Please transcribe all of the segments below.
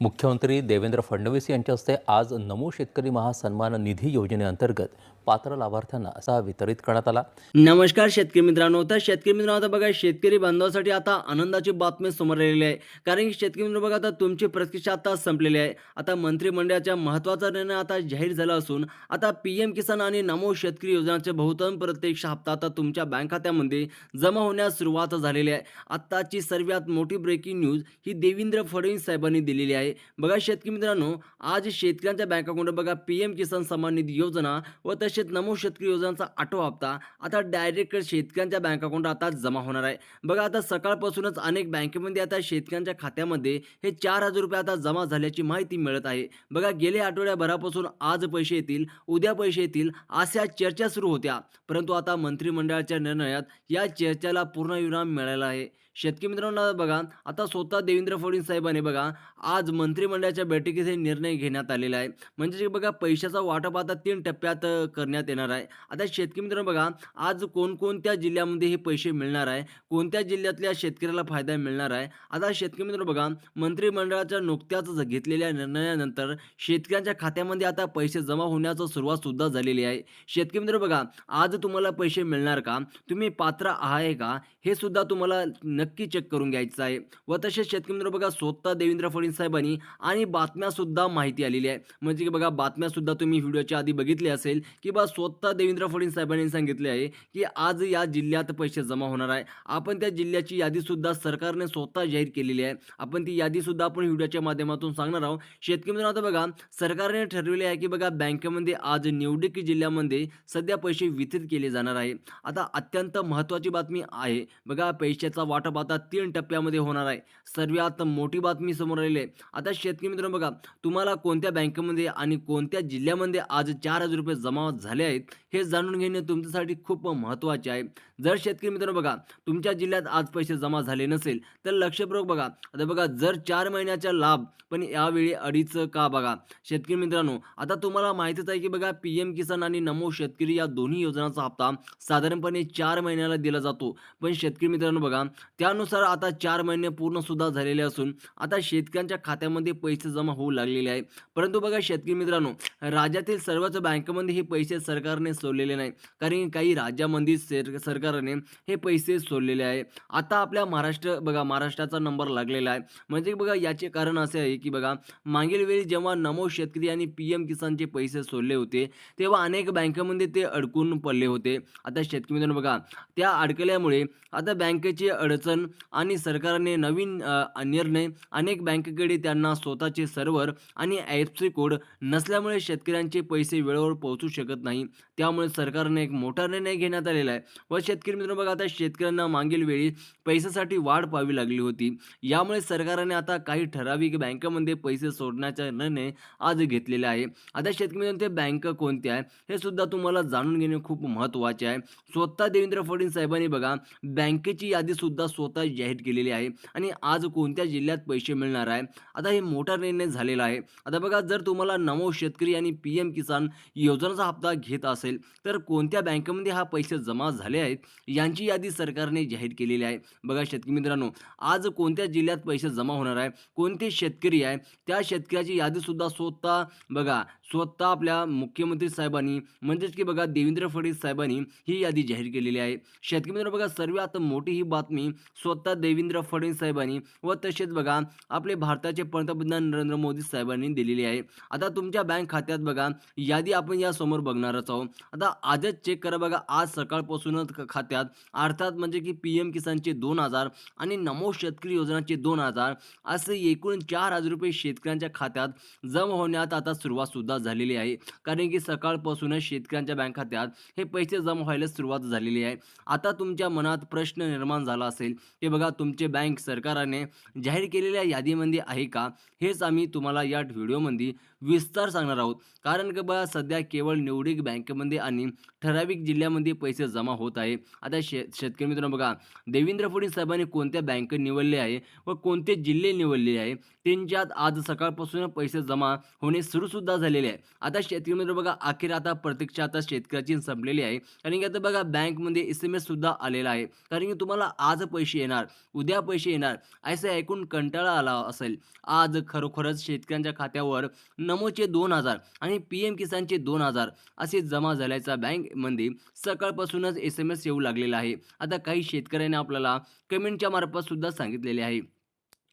मुख्यमंत्री देवेंद्र फडणवीस यांच्या हस्ते आज नमो शेतकरी महासन्मान निधी योजनेअंतर्गत पात्र लाभार्थ्यांना असा वितरित करण्यात आला. नमस्कार शेतकरी मित्रांनो. तर शेतकरी मित्रांनो आता बघा शेतकरी बांधवासाठी आता आनंदाची बातमी समोर आलेली आहे. कारण की शेतकरी मित्र बघा आता तुमची प्रतीक्षा आता संपलेली आहे. आता मंत्रिमंडळाच्या महत्त्वाचा निर्णय आता जाहीर झाला असून आता पी एम किसान आणि नमो शेतकरी योजनाचे बहुतांश प्रत्यक्ष हप्ता आता तुमच्या बँक खात्यामध्ये जमा होण्यास सुरुवात झालेली आहे. आत्ताची सर्वात मोठी ब्रेकिंग न्यूज ही देवेंद्र फडणवीस साहेबांनी दिलेली आहे. बघा शेतकरी मित्रांनो आज शेतकऱ्यांच्या बँक अकाउंट बघा पी एम किसान सन्मान निधी योजना व तसेच नमो शेतकरी योजनांचा आठवा हप्ता आता डायरेक्ट शेतकऱ्यांच्या बँक अकाउंट आता जमा होणार आहे. बघा आता सकाळपासूनच अनेक बँकेमध्ये आता शेतकऱ्यांच्या खात्यामध्ये हे चार हजार रुपये आता जमा झाल्याची माहिती मिळत आहे. बघा गेल्या आठवड्याभरापासून आज पैसे येतील उद्या पैसे येतील अशा चर्चा सुरू होत्या. परंतु आता मंत्रिमंडळाच्या निर्णयात या चर्चेला पूर्णविराम मिळाला आहे. शेतकरी मित्रांनो बघा आता स्वतः देवेंद्र फडणवीस साहेबांनी बघा आज मंत्रिमंडळाच्या बैठकीत हे निर्णय घेण्यात आलेला आहे. म्हणजे बघा पैशाचा वाटप आता तीन टप्प्यात करण्यात येणार आहे. आता शेतकरी मित्रांनो बघा आज कोणकोणत्या जिल्ह्यामध्ये हे पैसे मिळणार आहे? कोणत्या जिल्ह्यातल्या शेतकऱ्याला फायदा मिळणार आहे? आता शेतकरी मित्रांनो बघा मंत्रिमंडळाच्या नुकत्याच घेतलेल्या निर्णयानंतर शेतकऱ्यांच्या खात्यामध्ये आता पैसे जमा होण्याचं सुरुवात सुद्धा झालेली आहे. शेतकरी मित्र बघा आज तुम्हाला पैसे मिळणार का? तुम्ही पात्र आहे का? हे सुद्धा तुम्हाला नक्की नक्की चेक करून घ्यायचं आहे. व तसेच शेतकरी मित्र बघा स्वतः देवेंद्र फडणवीस साहेबांनी आणि बातम्यासुद्धा माहिती आलेली आहे. म्हणजे की बघा बातम्यासुद्धा तुम्ही व्हिडिओच्या आधी बघितली असेल की बा स्वतः देवेंद्र फडणवीस साहेबांनी सांगितले आहे की आज या जिल्ह्यात पैसे जमा होणार आहे. आपण त्या जिल्ह्याची यादीसुद्धा सरकारने स्वतः जाहीर केलेली आहे. आपण ती यादीसुद्धा आपण व्हिडिओच्या माध्यमातून सांगणार आहोत. शेतकरी मित्रांनो आता बघा सरकारने ठरविले आहे की बघा बँकेमध्ये आज निवडक जिल्ह्यामध्ये सध्या पैसे वितरित केले जाणार आहे. आता अत्यंत महत्त्वाची बातमी आहे. बघा पैशाचा वाटप आता तीन टप्प्यामध्ये होणार आहे. सर्वात मोठी बातमी समोर आलेली आहे. आता शेतकरी मित्रांनो बघा तुम्हाला कोणत्या बँकेमध्ये आणि कोणत्या जिल्ह्यामध्ये आज चार हजार रुपये जमा झाले आहेत हे जाणून घेणे तुमच्यासाठी खूप महत्त्वाचे आहे. जर शेतकरी मित्रांनो बघा तुमच्या जिल्ह्यात आज पैसे जमा झाले नसेल तर लक्षपूर्वक बघा. आता बघा जर चार महिन्याचा लाभ पण यावेळी अडीच का बघा? शेतकरी मित्रांनो आता तुम्हाला माहितीच आहे की बघा पी एम किसान आणि नमो शेतकरी या दोन्ही योजनांचा हप्ता साधारणपणे चार महिन्याला दिला जातो. पण शेतकरी मित्रांनो बघा त्यानुसार आता चार महिने पूर्ण सुद्धा झालेले असून आता शेतकऱ्यांच्या खात्यामध्ये पैसे जमा होऊ लागलेले आहे. परंतु बघा शेतकरी मित्रांनो राज्यातील सर्वच बँकेमध्ये हे पैसे सरकारने सोडलेले नाही. कारण काही राज्यामध्ये सर सरकारने हे पैसे सोडलेले आहे. आता आपल्या महाराष्ट्र बघा महाराष्ट्राचा नंबर लागलेला आहे. म्हणजे बघा याचे कारण असे आहे की बघा मागील वेळी जेव्हा नमो शेतकरी आणि पी एम किसानचे पैसे सोडले होते तेव्हा अनेक बँकेमध्ये ते अडकून पडले होते. आता शेतकरी मित्रांनो बघा त्या अडकल्यामुळे आता बँकेची अडचण आणि सरकारने नवीन निर्णय अनेक बँकेकडे त्यांना स्वतःचे सर्व्हर आणि एफ सी कोड नसल्यामुळे शेतकऱ्यांचे पैसे वेळेवर पोहोचू शकत नाही. त्यामुळे सरकारने एक मोठा निर्णय घेण्यात आलेला आहे. व शेतकरी मित्रांनो बघा आता शेतकऱ्यांना मागील वेळी पैशासाठी वाढ पाहावी लागली होती. यामुळे सरकारने आता काही ठराविक बँकांमध्ये पैसे सोडण्याचा निर्णय आज घेतलेला आहे. आता शेतकरी मित्रांनो ते बँक कोणत्या आहे? हे सुद्धा तुम्हाला जाणून घेणे खूप महत्त्वाचे आहे. स्वतः देवेंद्र फडणवीस साहेबांनी बघा बँकेची यादी सुद्धा स्वतः जाहीर केलेली आहे. आणि आज कोणत्या जिल्ह्यात पैसे मिळणार आहे? आता हे मोठा निर्णय झालेला आहे. आता बघा जर तुम्हाला नमो शेतकरी आणि पी एम किसान योजनेचा हप्ता घेत असेल तर कोणत्या बँकेमध्ये हा पैसे जमा झाले आहेत यांची यादी सरकारने जाहीर केलेली आहे. बघा शेतकरी मित्रांनो आज कोणत्या जिल्ह्यात पैसे जमा होणार आहे कोणते शेतकरी आहे त्या शेतकऱ्याची यादीसुद्धा स्वतः बघा स्वतः आपल्या मुख्यमंत्री साहेबांनी म्हणजेच की बघा देवेंद्र फडणवीस साहेबांनी ही यादी जाहीर केलेली आहे. शेतकरी मित्रांनो बघा सर्वात मोठी ही बातमी स्वतः देवेंद्र फडणवीस साहेबांनी व तसेच बघा आपले भारताचे पंतप्रधान नरेंद्र मोदी साहेबांनी दिलेली आहे. आता तुमच्या बँक खात्यात बघा यादी आपण यासमोर बघणारच आहोत. आता आजच चेक करा बघा आज सकाळपासूनच खात्यात. अर्थात म्हणजे की पी एम किसानचे दोन हजार आणि नमो शेतकरी योजनाचे दोन हजार असे एकूण चार हजार रुपये शेतकऱ्यांच्या खात्यात जमा होण्यात आता सुरुवात सुद्धा झालेली आहे. कारण की सकाळपासूनच शेतकऱ्यांच्या बँक खात्यात हे पैसे जमा व्हायला सुरुवात झालेली आहे. आता तुमच्या मनात प्रश्न निर्माण झाला असेल की बघा तुमचे बँक सरकारने जाहीर केलेल्या यादीमध्ये आहे का? हेच आम्ही तुम्हाला या व्हिडिओमध्ये विस्तार सांगणार आहोत. कारण की बघा सध्या केवळ निवडक बँकेमध्ये आणि ठराविक जिल्ह्यामध्ये पैसे जमा होत आहे. आता शे शेतकरी मित्रांनो बघा देवेंद्र फडणवीस साहेबांनी कोणत्या बँक निवडले आहे व कोणते जिल्हे निवडले आहे त्यांच्यात आज सकाळपासून पैसे जमा होणे सुरूसुद्धा झालेले आहे. आता शेतकरी मित्र बघा अखेर आता प्रतीक्षा आता शेतकऱ्याची संपलेली आहे. कारण की आता बघा बँकमध्ये एस एम एससुद्धा आलेला आहे. कारण की तुम्हाला आज पैसे येणार उद्या पैसे येणार असे ऐकून कंटाळा आला असेल. आज खरोखरच शेतकऱ्यांच्या खात्यावर नमोचे दोन हजार आणि पी एम किसानचे दोन हजार असे जमा झाल्याचा बँकमध्ये सकाळपासूनच एस एम एस येऊ लागलेला आहे. आता काही शेतकऱ्यांनी आपल्याला कमेंटच्या मार्फत सुद्धा सांगितलेले आहे.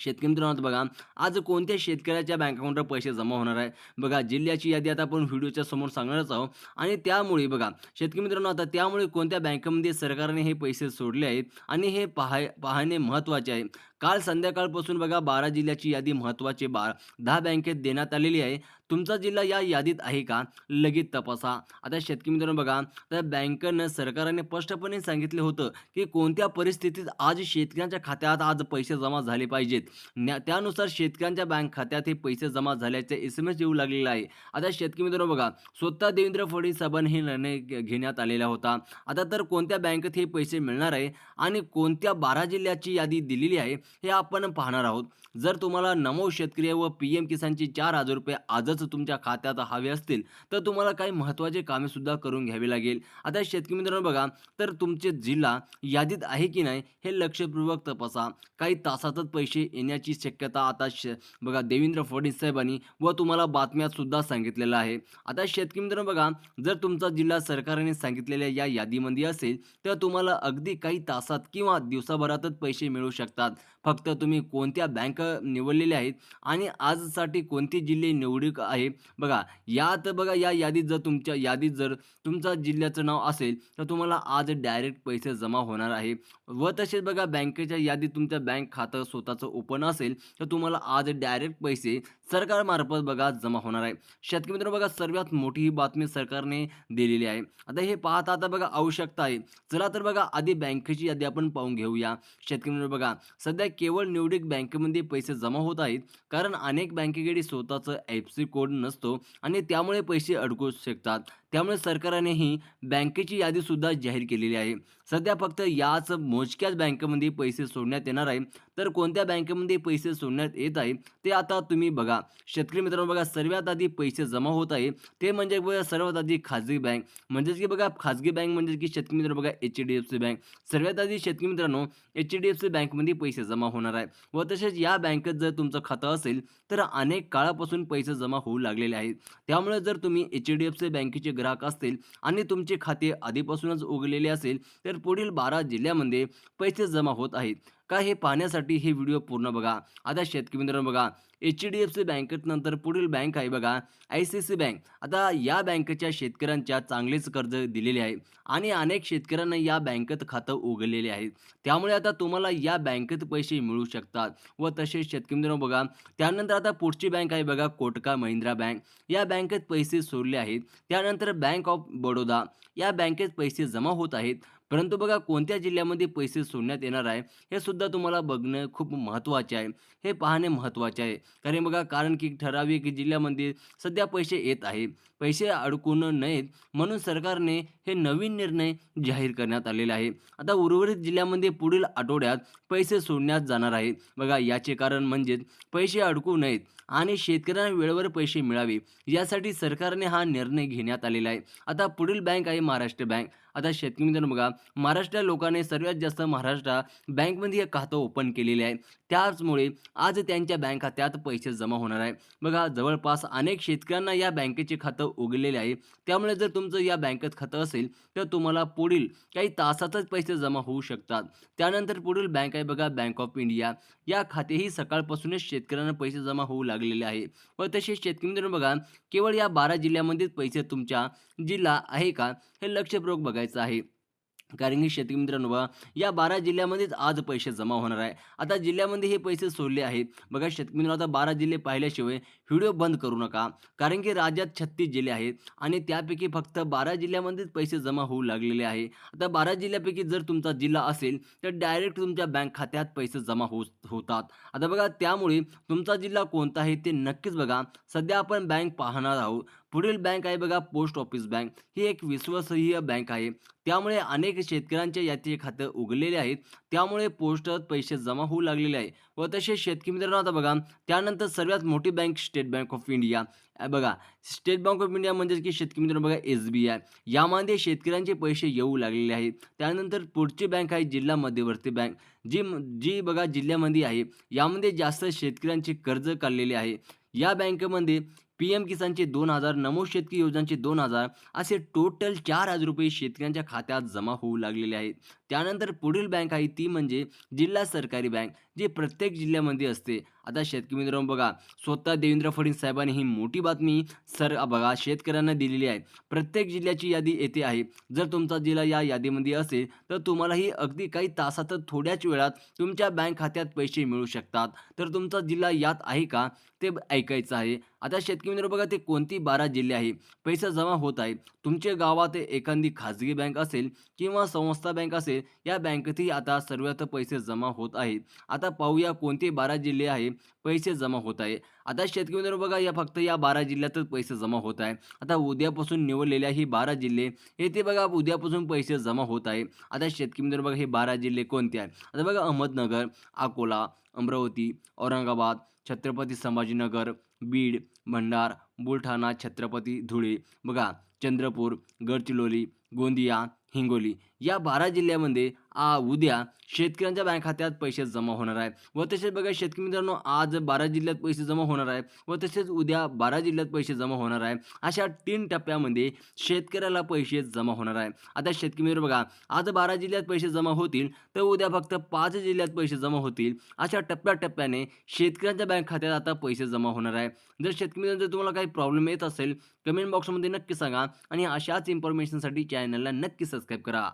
शेतकरी मित्रांनो बघा आज कोणत्या शेतकऱ्याच्या बँक अकाउंटवर पैसे जमा होणार आहे? बघा जिल्ह्याची यादी आता आपण व्हिडिओच्या समोर सांगणारच आहोत. आणि त्यामुळे बघा शेतकरी मित्रांनो आता त्यामुळे कोणत्या बँकेमध्ये सरकारने हे पैसे सोडले आहेत? आणि हे पाहाय पाहणे महत्त्वाचे आहे. काल संध्याकाळपासून बघा बारा जिल्ह्याची यादी महत्त्वाची बारा दहा बँकेत देण्यात आलेली आहे. तुमचा जिल्हा या यादीत आहे का? लगेच तपासा. आता शेतकरी मित्रांनो बघा तर बँकेनं सरकारने स्पष्टपणे सांगितले होतं की कोणत्या परिस्थितीत आज शेतकऱ्यांच्या खात्यात आज पैसे जमा झाले पाहिजेत. न्या- त्यानुसार शेतकऱ्यांच्या बँक खात्यात हे पैसे जमा झाल्याचे एस एम एस येऊ लागलेला आहे. आता शेतकरी मित्रांनो बघा स्वतः देवेंद्र फडणवीस साहेबांनी हे निर्णय घेण्यात आलेला होता. आता तर कोणत्या बँकेत हे पैसे मिळणार आहे? आणि कोणत्या बारा जिल्ह्याची यादी दिलेली आहे? हे आपण पाहणार आहोत. जर तुम्हाला नमो शेतकरी व पी एम किसानची चार हजार रुपये आजच तुमच्या खात्यात हवे असतील तर तुम्हाला काही महत्त्वाचे कामे सुद्धा करून घ्यावी लागेल. आता शेतकरी मित्रांनो बघा तर तुमचे जिल्हा यादीत आहे की नाही हे लक्षपूर्वक तपासा. काही तासातच पैसे येण्याची शक्यता आता श बघा देवेंद्र फडणवीस साहेबांनी व तुम्हाला बातम्यात सुद्धा सांगितलेलं आहे. आता शेतकरी मित्रांनो बघा जर तुमचा जिल्हा सरकारने सांगितलेल्या या यादीमध्ये असेल तर तुम्हाला अगदी काही तासात किंवा दिवसाभरातच पैसे मिळू शकतात. फक्त तुम्ही कोणत्या बँक निवडलेल्या आहेत आणि आजसाठी कोणते जिल्हे निवडक आहे? बघा यात बघा या यादीत जर तुमच्या यादीत जर तुमचा जिल्ह्याचं नाव असेल तर तुम्हाला आज डायरेक्ट पैसे जमा होणार आहे. व तसेच बघा बँकेच्या यादीत तुमचं बँक खातं स्वतःचं ओपन असेल तर तुम्हाला आज डायरेक्ट पैसे सरकारमार्फत बघा जमा होणार आहे. शेतकरी मित्रांनो बघा सर्वात मोठी ही बातमी सरकारने दिलेली आहे. आता हे पाहता आता बघा आवश्यकता आहे. चला तर बघा आधी बँकेची यादी आपण पाहून घेऊया. शेतकरी मित्रांनो बघा सध्या केवळ निवडक बँकेमध्ये पैसे जमा होत आहेत. कारण अनेक बँकेकडे स्वतःचं एफ सी कोड नसतो आणि त्यामुळे पैसे अडकू शकतात. त्यामुळे सरकारनेही बँकेची यादीसुद्धा जाहीर केलेली आहे. सध्या फक्त याच मोजक्याच बँकेमध्ये पैसे सोडण्यात येणार आहे. तर कोणत्या बँकेमध्ये पैसे सोडण्यात येत आहे ते आता तुम्ही बघा. शेतकरी मित्रांनो बघा सर्वात आधी पैसे जमा होत आहे ते म्हणजे बघा सर्वात आधी खाजगी बँक. म्हणजेच की बघा खाजगी बँक म्हणजे की शेतकरी मित्रांनो बघा H D F C bank. सर्वात आधी शेतकरी मित्रांनो एच डी एफ सी बँकमध्ये पैसे जमा होणार आहे. व तसेच या बँकेत जर तुमचं खातं असेल तर अनेक काळापासून पैसे जमा होऊ लागलेले आहेत. त्यामुळे जर तुम्ही एच डी एफ सी बँकेचे ग्राहक असतील आणि तुमचे खाते आधीपासूनच उघडलेले असेल तर पुढील बारा जिल्ह्यामध्ये पैसे जमा होत आहेत. का हे पाहण्यासाठी हे व्हिडिओ पूर्ण बघा. आता शेतकरी मित्रांनो बघा एच डी एफ सी बँकेत नंतर पुढील बँक आहे बघा आय सी सी बँक आता या बँकेच्या शेतकऱ्यांच्या चांगलेच कर्ज दिलेले आहे आणि अनेक शेतकऱ्यांना या बँकेत खातं उघडलेले आहे. त्यामुळे आता तुम्हाला या बँकेत पैसे मिळू शकतात. व तसेच शेतकरी मित्रांनो बघा त्यानंतर आता पुढची बँक आहे बघा कोटका महिंद्रा बँक या बँकेत पैसे सोडले आहेत. त्यानंतर बँक ऑफ बडोदा. या बँकेत पैसे जमा होत आहेत. परंतु बघा कोणत्या जिल्ह्यामध्ये पैसे सोडण्यात येणार आहे हे सुद्धा तुम्हाला बघणं खूप महत्त्वाचे आहे. हे पाहणे महत्त्वाचे आहे. कारण बघा कारण की ठराविक जिल्ह्यामध्ये सध्या पैसे येत आहे. पैसे अडकून नयेत म्हणून सरकारने हे नवीन निर्णय जाहीर करण्यात आलेले आहे. आता उर्वरित जिल्ह्यामध्ये पुढील आठवड्यात पैसे सोडण्यात जाणार आहेत बघा याचे कारण म्हणजेच पैसे अडकू नयेत आणि शेतकऱ्यांना वेळेवर पैसे मिळावे यासाठी सरकारने हा निर्णय घेण्यात आलेला आहे. आता पुढील बँक आहे महाराष्ट्र बँक. आता शेतकरी मित्रांनो बघा महाराष्ट्र लोकांनी सर्वात जास्त महाराष्ट्र बँकमध्ये हे खातं ओपन केलेले आहे. त्याचमुळे आज त्यांच्या बँक खात्यात पैसे जमा होणार आहे. बघा जवळपास अनेक शेतकऱ्यांना या बँकेचे खातं उघडलेले आहे. त्यामुळे जर तुमचं या बँकेत खातं असेल तर तुम्हाला पुढील काही तासातच पैसे जमा होऊ शकतात. त्यानंतर पुढील बँक आहे बघा बँक ऑफ इंडिया या खातेही सकाळपासूनच शेतकऱ्यांना पैसे जमा होऊ लागलेले आहे. व तसेच शेतकरी मित्रांनो बघा केवळ या बारा जिल्ह्यामध्येच पैसे तुमच्या जिल्हा आहे का हे लक्षपूर्वक बघायचं आहे. कारण की शेतकरी मित्रांनो बघा या बारा जिल्ह्यामध्येच आज पैसे जमा होणार आहे. आता जिल्ह्यामध्ये हे पैसे सोडले आहेत. बघा शेतकरी मित्रांनो आता बारा जिल्हे पाहिल्याशिवाय व्हिडिओ बंद करू नका. कारण की राज्यात छत्तीस जिल्हे आहेत आणि त्यापैकी फक्त बारा जिल्ह्यामध्येच पैसे जमा होऊ लागलेले आहे. आता बारा जिल्ह्यापैकी जर तुमचा जिल्हा असेल तर डायरेक्ट तुमच्या बँक खात्यात पैसे जमा हो होतात. आता बघा त्यामुळे तुमचा जिल्हा कोणता आहे ते नक्कीच बघा. सध्या आपण बँक पाहणार आहोत. पुढील बँक आहे बघा पोस्ट ऑफिस बँक. ही एक विश्वसनीय बँक आहे. त्यामुळे अनेक शेतकऱ्यांच्या याचे खातं उघडलेले आहेत. त्यामुळे पोस्टात पैसे जमा होऊ लागलेले आहे. व तसेच शेतकरी मित्रांनो आता बघा त्यानंतर सर्वात मोठी bank State Bank of India. बघा स्टेट बँक ऑफ इंडिया म्हणजेच की शेतकरी मित्रांनो बघा एस बी आय. यामध्ये शेतकऱ्यांचे पैसे येऊ लागलेले आहेत. त्यानंतर पुढची बँक आहे जिल्हा मध्यवर्ती बँक. जी जी बघा जिल्ह्यामध्ये आहे. यामध्ये जास्त शेतकऱ्यांचे कर्ज काढलेले आहे. या बँकेमध्ये पी एम किसानचे दोन हजार नमो शेतकरी योजनांचे दोन हजार असे टोटल चार हजार रुपये शेतकऱ्यांच्या खात्यात जमा होऊ लागलेले आहेत. त्यानंतर पुढील बँक आहे ती म्हणजे जिल्हा सरकारी बँक जी प्रत्येक जिल्ह्यामध्ये असते. आता शेतकरी मित्रांनो बघा स्वतः देवेंद्र फडणवीस साहेबांनी ही मोठी बातमी सर बघा शेतकऱ्यांना दिलेली आहे. प्रत्येक जिल्ह्याची यादी येथे आहे. जर तुमचा जिल्हा या यादीमध्ये असेल तर तुम्हालाही अगदी काही तासातच थोड्याच वेळात तुमच्या बँक खात्यात पैसे मिळू शकतात. तर तुमचा जिल्हा यात आहे का ते ऐकायचं आहे. आता शेतकरी मित्र बघा ते कोणती बारा जिल्हे आहे? पैसा जमा होत आहे. तुमच्या गावात एखादी खाजगी बँक असेल किंवा संस्था बँक असेल या बँकेतही आता सर्वात पैसे जमा होत आहेत. आता पाहूया कोणते बारा जिल्हे आहे पैसे जमा होत आहे. आता शेतकरी मित्र बघा या फक्त या बारा जिल्ह्यातच पैसे जमा होत आहे. आता उद्यापासून निवडलेल्या ही बारा जिल्हे येथे बघा उद्यापासून पैसे जमा होत आहे. आता शेतकरी मित्र बघा हे बारा जिल्हे कोणते आहेत? आता बघा अहमदनगर अकोला अमरावती औरंगाबाद छत्रपती संभाजीनगर बीड भंडार बुलढाणा छत्रपती धुळे. बघा चंद्रपूर गडचिरोली गोंदिया हिंगोली. या बारा जिल्ह्यामध्ये आ उद्या शेतकऱ्यांच्या बँक खात्यात पैसे जमा होणार आहे व तसेच बघा शेतकरी मित्रांनो आज बारा जिल्ह्यात पैसे जमा होणार आहे व तसेच उद्या बारा जिल्ह्यात पैसे जमा होणार आहे अशा तीन टप्प्यामध्ये शेतकऱ्याला पैसे जमा होणार आहे आता शेतकरी मित्र बघा आज बारा जिल्ह्यात पैसे जमा होतील तर उद्या फक्त पाच जिल्ह्यात पैसे जमा होतील. अशा टप्प्याटप्प्याने शेतकऱ्यांच्या बँक खात्यात आता पैसे जमा होणार आहे जर शेतकरी मित्रांनो, जर तुम्हाला काही प्रॉब्लेम येत असेल कमेंट बॉक्समध्ये नक्की सांगा आणि अशाच इन्फॉर्मेशनसाठी चॅनलला नक्की सबस्क्राईब करा.